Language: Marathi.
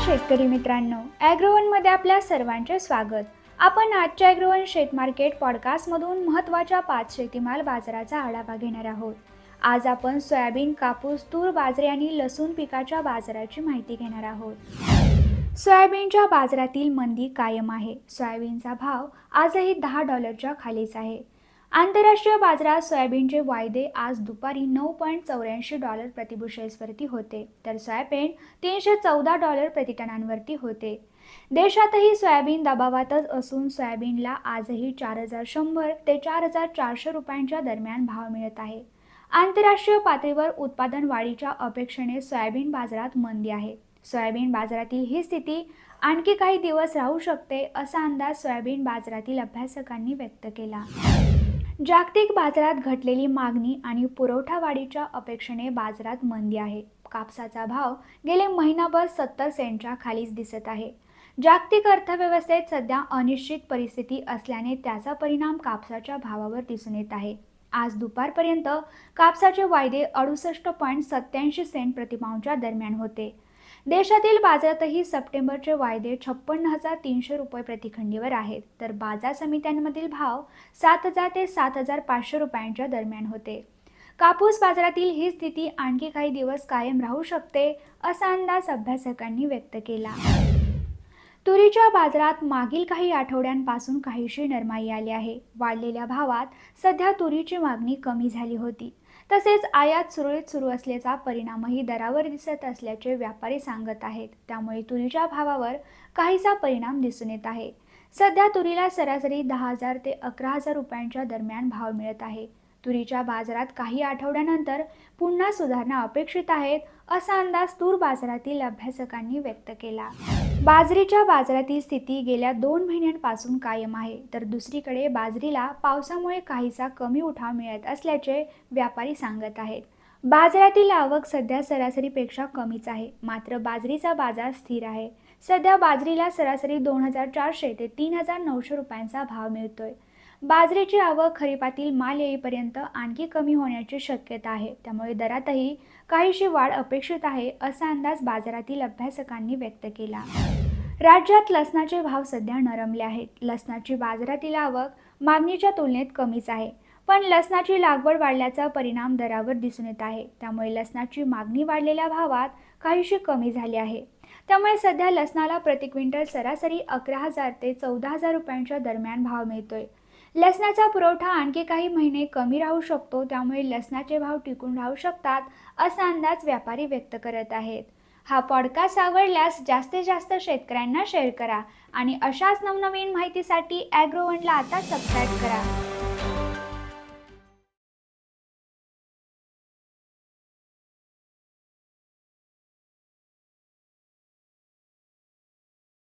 शेतकरी मित्रांनो. ॲग्रोवनमध्ये आपल्या सर्वांचे स्वागत. आपण आजच्या ॲग्रोवन शेत मार्केट पॉडकास्टमधून महत्त्वाच्या पाच शेतीमाल बाजाराचा आढावा घेणार आहोत. आज आपण सोयाबीन कापूस तूर बाजरी आणि लसूण पिकाच्या बाजाराची माहिती घेणार आहोत. सोयाबीनच्या बाजारातील मंदी कायम आहे. सोयाबीनचा भाव आजही दहा डॉलरच्या खालीच आहे. आंतरराष्ट्रीय बाजारात सोयाबीनचे वायदे आज दुपारी नऊ पॉईंट चौऱ्याऐंशी डॉलर प्रतिबुशेल्सवरती होते तर सोयाबीन तीनशे चौदा डॉलर प्रतिटनांवरती होते. देशातही सोयाबीन दबावातच असून सोयाबीनला आजही चार हजार शंभर ते चार हजार चारशे रुपयांच्या दरम्यान भाव मिळत आहे. आंतरराष्ट्रीय पातळीवर उत्पादन वाढीच्या अपेक्षेने सोयाबीन बाजारात मंदी आहे. सोयाबीन बाजारातील ही स्थिती आणखी काही दिवस राहू शकते असा अंदाज सोयाबीन बाजारातील अभ्यासकांनी व्यक्त केला. जागतिक बाजारात घटलेली मागणी आणि पुरवठा वाढीच्या अपेक्षेने बाजारात मंदी आहे. कापसाचा भाव गेले महिनाभर सत्तर सेंटच्या खालीच दिसत आहे. जागतिक अर्थव्यवस्थेत सध्या अनिश्चित परिस्थिती असल्याने त्याचा परिणाम कापसाच्या भावावर दिसून येत आहे. आज दुपारपर्यंत कापसाचे वायदे अडुसष्ट पॉईंट सत्याऐंशी सेंट प्रतिमांच्या दरम्यान होते. देशातील बाजारातही सप्टेंबरचे वायदे छप्पन्न हजार तीनशे रुपये प्रतिखंडीवर आहेत. तर बाजार समित्यांमधील भाव सात हजार ते सात हजार पाचशे रुपयांच्या दरम्यान होते. कापूस बाजारातील ही स्थिती आणखी काही दिवस कायम राहू शकते असा अंदाज अभ्यासकांनी व्यक्त केला. तुरीच्या बाजारात मागील काही आठवड्यांपासून काहीशी नरमाई आली आहे. वाढलेल्या भावात सध्या तुरीची मागणी कमी झाली होती. तसेच आयात सुरळीत सुरू असल्याचा परिणामही दरावर दिसत असल्याचे व्यापारी सांगत आहेत. त्यामुळे तुरीच्या भावावर काहीसा परिणाम दिसून येत आहे. सध्या तुरीला सरासरी दहा हजार ते अकरा हजार रुपयांच्या दरम्यान भाव मिळत आहे. तुरीच्या बाजारात काही आठवड्यानंतर पुन्हा सुधारणा अपेक्षित आहेत असा अंदाज तूर बाजारातील अभ्यासकांनी व्यक्त केला. बाजरीच्या बाजारातील स्थिती गेल्या दोन महिन्यांपासून कायम आहे तर दुसरीकडे बाजरीला पावसामुळे काहीसा कमी उठाव मिळत असल्याचे व्यापारी सांगत आहेत. बाजारातील आवक सध्या सरासरीपेक्षा कमीच आहे मात्र बाजरीचा बाजार स्थिर आहे. सध्या बाजरीला सरासरी दोन हजार चारशे ते तीन हजार नऊशे रुपयांचा भाव मिळतोय. बाजरीची आवक खरीपातील माल येईपर्यंत आणखी कमी होण्याची शक्यता आहे. त्यामुळे दरातही काहीशी वाढ अपेक्षित आहे असा अंदाज बाजारातील अभ्यासकांनी व्यक्त केला. राज्यात लसणाचे भाव सध्या नरमले आहेत. लसणाची बाजारातील आवक मागणीच्या तुलनेत कमीच आहे. पण लसणाची लागवड वाढल्याचा परिणाम दरावर दिसून येत आहे. त्यामुळे लसणाची मागणी वाढलेल्या भावात काहीशी कमी झाली आहे. त्यामुळे सध्या लसणाला प्रति क्विंटल सरासरी अकरा हजार ते चौदा हजार रुपयांच्या दरम्यान भाव मिळतोय. लसणाचा पुरवठा आणखी काही महिने कमी राहू शकतो त्यामुळे लसणाचे भाव टिकून राहू शकतात असा अंदाज व्यापारी व्यक्त करत आहेत. हा पॉडकास्ट आवडल्यास जास्तीत जास्त शेतकऱ्यांना शेअर करा आणि अशाच नवनवीन माहितीसाठी ॲग्रोवनला आता सबस्क्राईब करा.